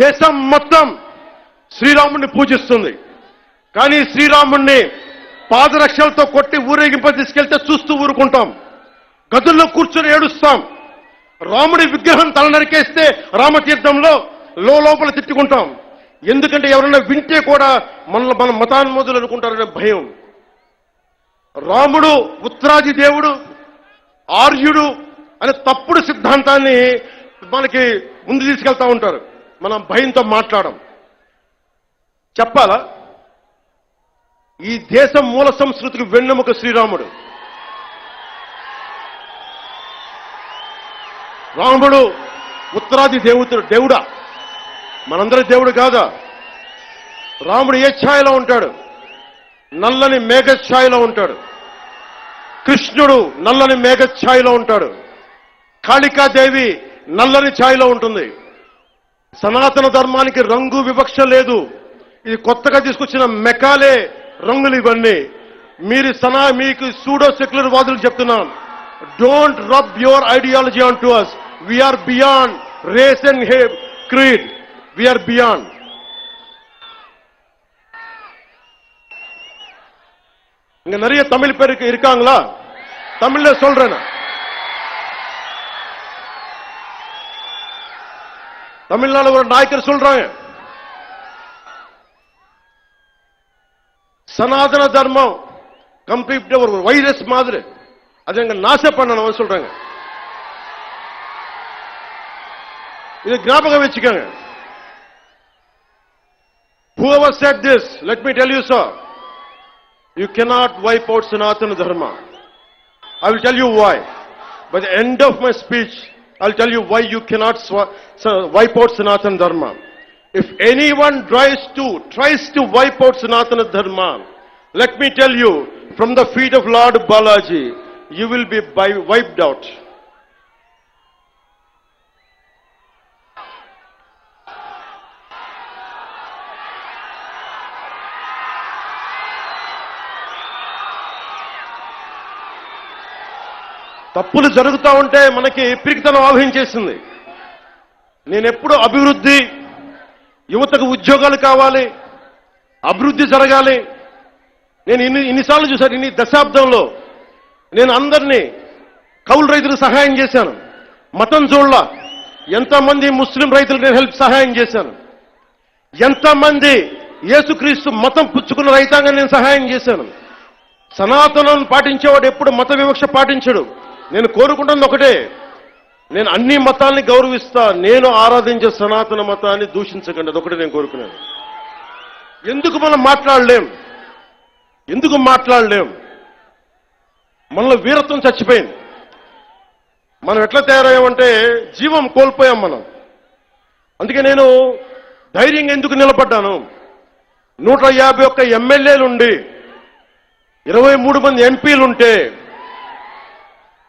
దేశం మొత్తం శ్రీరాముడిని పూజిస్తుంది. కానీ శ్రీరాముడిని పాదరక్షలతో కొట్టి ఊరేగింప తీసుకెళ్తే చూస్తూ ఊరుకుంటాం. గదుల్లో కూర్చొని ఏడుస్తాం. రాముడి విగ్రహం తల నరికేస్తే రామతీర్థంలో లో లోపల తిట్టుకుంటాం. ఎందుకంటే ఎవరైనా వింటే కూడా మన మన మతాన్మోదులు అనుకుంటారనే భయం. రాముడు ఉత్తరాది దేవుడు ఆర్యుడు అనే తప్పుడు సిద్ధాంతాన్ని మనకి ముందు తీసుకెళ్తా ఉంటారు. మనం భయంతో మాట్లాడం చెప్పాలా? ఈ దేశం మూల సంస్కృతికి వెన్నెముక శ్రీరాముడు. రాముడు ఉత్తరాది దేవుతుడు దేవుడా? మనందరి దేవుడు కాదా? రాముడు ఏ ఛాయలో ఉంటాడు? నల్లని మేఘఛాయలో ఉంటాడు. కృష్ణుడు నల్లని మేఘఛాయలో ఉంటాడు. కాళికాదేవి నల్లని ఛాయలో ఉంటుంది. సనాతన ధర్మానికి రంగు వివక్ష లేదు ఇది కొత్తగా తీసుకొచ్చిన మెకాలే రంగులు ఇవన్నీ మీరు సనా మీకు సూడో సెక్యులర్ వాదులు చెప్తున్నాం don't rub your ideology on to us we are beyond race and hey creed we are beyond இங்க நிறைய தமிழ் பேருக்கு இருக்காங்களா தமிழ்ல சொல்றேன் தமிழ்நாடு ஒரு நாயக்கர் சொல்றாங்க சனாதன தர்மம் கம்ப்ளீட் ஒரு வைரஸ் மாதிரி அது எங்க நாச பண்ணணும் சொல்றாங்க இது ஞாபகம் வச்சுக்கோங்க Whoever said this, let me tell you, sir, you cannot wipe out Sanatana Dharma. I will tell you why. By the end of my speech, I'll tell you why you cannot wipe out Sanatana Dharma. If anyone tries to, tries to wipe out Sanatana Dharma, let me tell you, from the feet of Lord Balaji, you will be wiped out. తప్పులు జరుగుతూ ఉంటే మనకి పిరికితనం ఆవహించేసింది. నేనెప్పుడు అభివృద్ధి యువతకు ఉద్యోగాలు కావాలి అభివృద్ధి జరగాలి. నేను ఇన్ని ఇన్నిసార్లు చూశాను ఇన్ని దశాబ్దంలో నేను అందరినీ కౌలు రైతులకు సహాయం చేశాను. మతం చూడ ఎంతమంది ముస్లిం రైతులకు నేను హెల్ప్ సహాయం చేశాను. ఎంతమంది యేసుక్రీస్తు మతం పుచ్చుకున్న రైతాంగం నేను సహాయం చేశాను. సనాతనం పాటించేవాడు ఎప్పుడు మత వివక్ష పాటించడు. నేను కోరుకుంటున్నది ఒకటే. నేను అన్ని మతాల్ని గౌరవిస్తా నేను ఆరాధించే సనాతన మతాన్ని దూషించకండి. అదొకటి నేను కోరుకున్నాను ఎందుకు మనం మాట్లాడలేం? ఎందుకు మాట్లాడలేం? మనలో వీరత్వం చచ్చిపోయింది. మనం ఎట్లా తయారయ్యామంటే జీవం కోల్పోయాం మనం. అందుకే నేను ధైర్యంగా ఎందుకు నిలబడ్డాను? నూట యాభై ఒక్క ఎమ్మెల్యేలుండి ఇరవై మూడు మంది ఎంపీలుంటే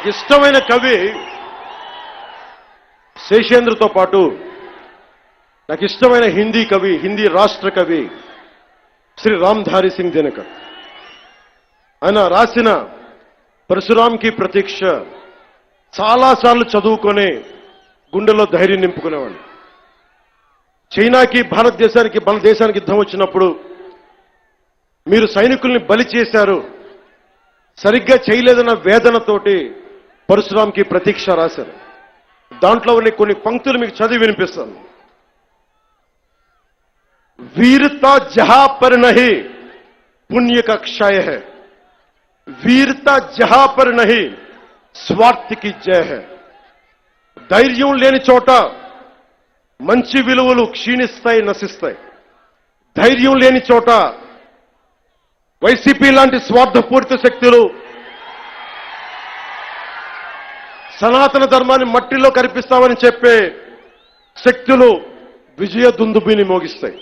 నాకు ఇష్టమైన కవి శేషేంద్రతో పాటు నాకు ఇష్టమైన హిందీ కవి హిందీ రాష్ట్ర కవి శ్రీ రామ్ధారి సింగ్ దినకర్. ఆయన రాసిన పరశురాంకి ప్రతీక్ష చాలాసార్లు చదువుకొని గుండెలో ధైర్యం నింపుకునేవాడిని చైనాకి భారతదేశానికి మన దేశానికి యుద్ధం వచ్చినప్పుడు మీరు సైనికుల్ని బలి చేశారు. సరిగ్గా చేయలేదన్న వేదనతోటి పరశురాంకి ప్రతీక్ష రాశారు దాంట్లో ఉన్న కొన్ని పంక్తులు మీకు చదివి వినిపిస్తాను वीरता जहां पर नहीं पुण्य का क्षय है वीरता जहां पर नहीं స్వార్థ కి జయ హై ధైర్యం లేని చోట మంచి విలువలు క్షీణిస్తాయి నశిస్తాయి ధైర్యం లేని చోట వైసీపీ లాంటి స్వార్థపూరిత శక్తులు సనాతన ధర్మాన్ని మట్టిలో కనిపిస్తామని చెప్పే శక్తులు విజయ దుందుబిని మోగిస్తాయి.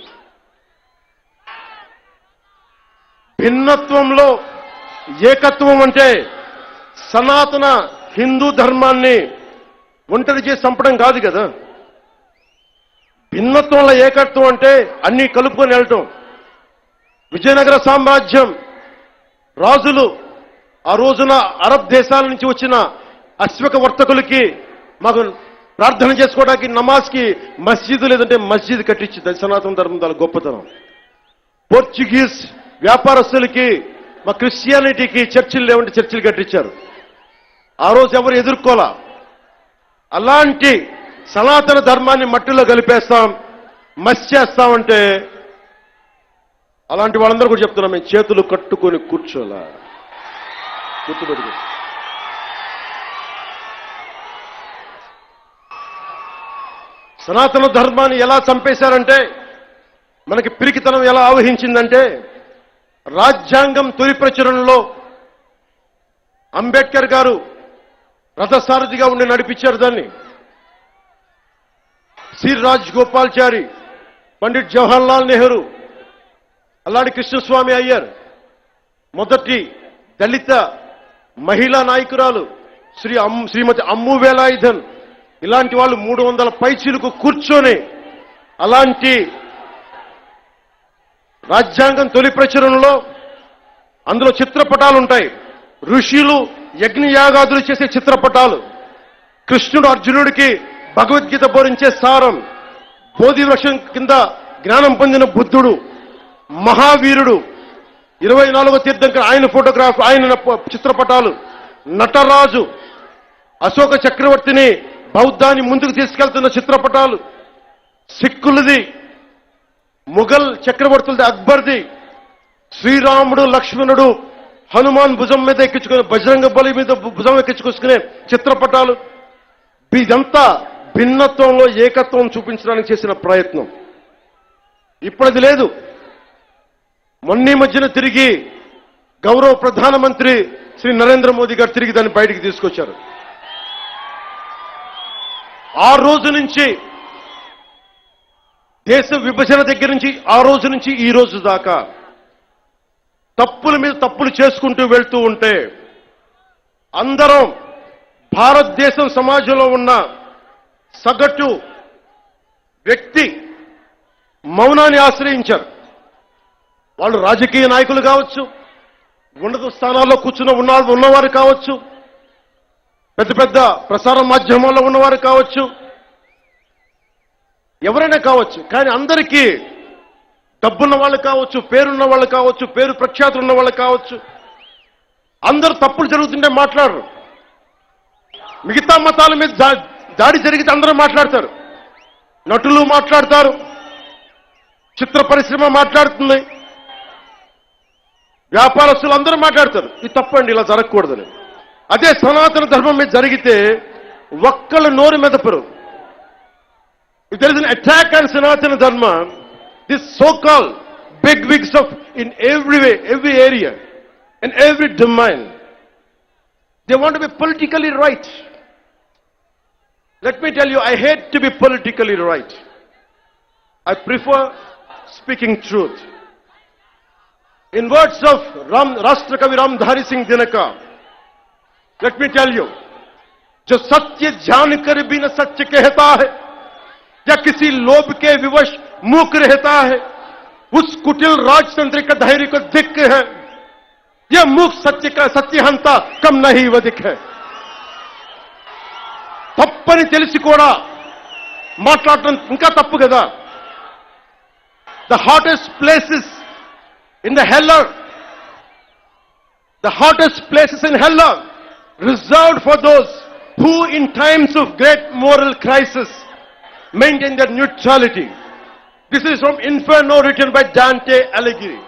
భిన్నత్వంలో ఏకత్వం అంటే సనాతన హిందూ ధర్మాన్ని ఒంటరి చేసి చంపడం కాదు కదా. భిన్నత్వంలో ఏకత్వం అంటే అన్నీ కలుపుకొని వెళ్ళటం. విజయనగర సామ్రాజ్యం రాజులు ఆ రోజున అరబ్ దేశాల నుంచి వచ్చిన అశ్వక వర్తకులకి మాకు ప్రార్థన చేసుకోవడానికి నమాజ్కి మస్జిద్ లేదంటే మస్జిద్ కట్టించింది సనాతన ధర్మం దాని గొప్పతనం. పోర్చుగీస్ వ్యాపారస్తులకి మా క్రిస్టియానిటీకి చర్చిలు లేవంటే చర్చిలు కట్టించారు. ఆ రోజు ఎవరు ఎదుర్కోలా అలాంటి సనాతన ధర్మాన్ని మట్టిలో కలిపేస్తాం మస్ చేస్తామంటే అలాంటి వాళ్ళందరూ కూడా చెప్తున్నాం మేము చేతులు కట్టుకొని కూర్చోలా గుర్తుపెట్టుకో. సనాతన ధర్మాన్ని ఎలా చంపేశారంటే మనకి పిరికితనం ఎలా ఆవహించిందంటే రాజ్యాంగం తొలి ప్రచురణలో అంబేద్కర్ గారు రథసారథిగా ఉండి నడిపించారు దాన్ని. శ్రీ రాజ్ గోపాల్చారి పండిట్ జవహర్లాల్ నెహ్రూ అలాంటి కృష్ణస్వామి అయ్యర్ మొదటి దళిత మహిళా నాయకురాలు శ్రీ అమ్ శ్రీమతి అమ్ము వేలాయుధన్ ఇలాంటి వాళ్ళు మూడు వందల పైచీలకు కూర్చొని అలాంటి రాజ్యాంగం తొలి ప్రచురణలో అందులో చిత్రపటాలు ఉంటాయి ఋషులు యజ్ఞయాగాదులు చేసే చిత్రపటాలు. కృష్ణుడు అర్జునుడికి భగవద్గీత బోధించే సారం. బోధి వృక్షం కింద జ్ఞానం పొందిన బుద్ధుడు మహావీరుడు ఇరవై నాలుగో తీర్థంకర్ ఆయన ఫోటోగ్రాఫ్ ఆయన చిత్రపటాలు. నటరాజు అశోక చక్రవర్తిని బౌద్ధాన్ని ముందుకు తీసుకెళ్తున్న చిత్రపటాలు సిక్కులది ముఘల్ చక్రవర్తులది అక్బర్ది శ్రీరాముడు లక్ష్మణుడు హనుమాన్ భుజం మీద ఎక్కించుకునే బజరంగ బలి మీద భుజం ఎక్కించుకొచ్చుకునే చిత్రపటాలు. ఇదంతా భిన్నత్వంలో ఏకత్వం చూపించడానికి చేసిన ప్రయత్నం. ఇప్పుడు అది లేదు. మొన్నీ మధ్యన తిరిగి గౌరవ ప్రధానమంత్రి శ్రీ నరేంద్ర మోదీ గారు తిరిగి దాన్ని బయటికి తీసుకొచ్చారు. ఆ రోజు నుంచి దేశ విభజన దగ్గర నుంచి ఆ రోజు నుంచి ఈ రోజు దాకా తప్పుల మీద తప్పులు చేసుకుంటూ వెళ్తూ ఉంటే అందరం భారతదేశం సమాజంలో ఉన్న సగటు వ్యక్తి మౌనాన్ని ఆశ్రయించారు. వాళ్ళు రాజకీయ నాయకులు కావచ్చు ఉన్నత స్థానాల్లో కూర్చున్న ఉన్న ఉన్నవారు కావచ్చు పెద్ద పెద్ద ప్రసార మాధ్యమాల్లో ఉన్నవారు కావచ్చు. ఎవరైనా కావచ్చు. కానీ అందరికీ డబ్బున్న వాళ్ళు కావచ్చు పేరున్న వాళ్ళు కావచ్చు పేరు ప్రఖ్యాతులు ఉన్న వాళ్ళు కావచ్చు అందరూ తప్పులు జరుగుతుంటే మాట్లాడరు. మిగతా మతాల మీద దా- దాడి జరిగితే అందరూ మాట్లాడతారు. నటులు మాట్లాడతారు. చిత్ర పరిశ్రమ మాట్లాడుతుంది. వ్యాపారస్తులు అందరూ మాట్లాడతారు. ఇది తప్పండి ఇలా జరగకూడదని. అదే సనాతన ధర్మం మీద జరిగితే ఒక్కళ్ళు నోరు మెదపరు If there is an attack on Sanatana Dharma, this so-called big wigs of in every way, every area, in every domain, they want to be politically right. Let me tell you, I hate to be politically right. I prefer speaking truth. In words of Ram, Rashtrakavi Ramdhari Singh Dinaka, let me tell you, जो सत्य जान कर भी न सत्य कहता है या किसी लोभ के विवश मूक रहता है उस कुटिल राजतंत्र का धैर्य को दिख है यह मूक सत्य का सत्यहंता कम नहीं वधिक है తప్పని తెలిసి కూడా మాట్లాడటం ఇంకా తప్పు కదా the hottest places in the hell the hottest places in hell reserved for those who in times of great moral crisis maintain their neutrality. This is from Inferno written by Dante Alighieri.